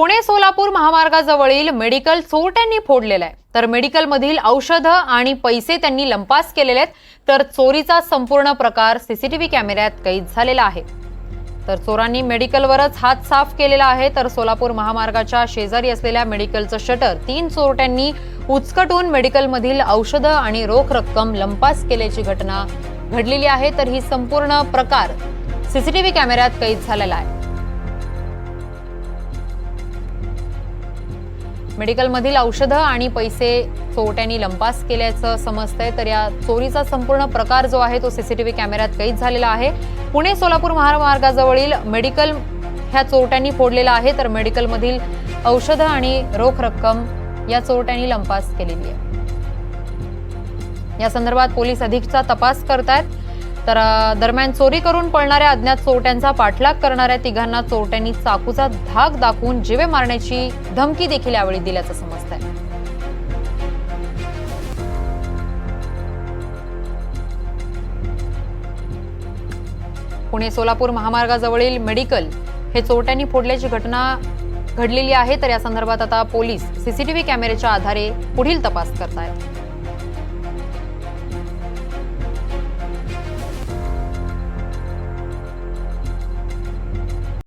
Pune Solapur महामार्गाजवळील medical चोरट्यांनी फोडलेलं आहे. तर मेडिकलमधील औषधं आणि पैसे त्यांनी लंपास केलेले आहेत. तर चोरीचा संपूर्ण प्रकार सीसीटीव्ही कॅमेऱ्यात कैद झालेला आहे. तर चोरांनी मेडिकलवरच हात साफ केलेला आहे. तर सोलापूर महामार्गाच्या शेजारी असलेल्या मेडिकलचं शटर तीन चोरट्यांनी उचकटून मेडिकलमधील औषधं आणि रोख रक्कम लंपास केल्याची घटना घडलेली आहे. तर ही संपूर्ण प्रकार सीसीटीव्ही कॅमेऱ्यात कैद झालेला आहे. मेडिकलमधील औषधं आणि पैसे चोरट्यांनी लंपास केल्याचं समजतंय. तर या चोरीचा संपूर्ण प्रकार जो आहे तो सीसीटीव्ही कॅमेऱ्यात कैद झालेला आहे. पुणे सोलापूर महामार्गाजवळील मेडिकल ह्या चोरट्यांनी फोडलेला आहे. तर मेडिकलमधील औषधं आणि रोख रक्कम या चोरट्यांनी लंपास केलेली आहे. या संदर्भात पोलीस अधिकचा तपास करतायत. तर दरम्यान चोरी करून पळणाऱ्या अज्ञात चोरट्यांचा पाठलाग करणाऱ्या तिघांना चोरट्यांनी चाकूचा धाक दाखवून जीवे मारण्याची धमकी देखील यावेळी दिल्याचं समजत आहे पुणे सोलापूर महामार्गाजवळील मेडिकल हे चोरट्यांनी फोडल्याची घटना घडलेली आहे तर या संदर्भात आता पोलीस सीसीटीव्ही कॅमेऱ्याच्या आधारे पुढील तपास करत आहेत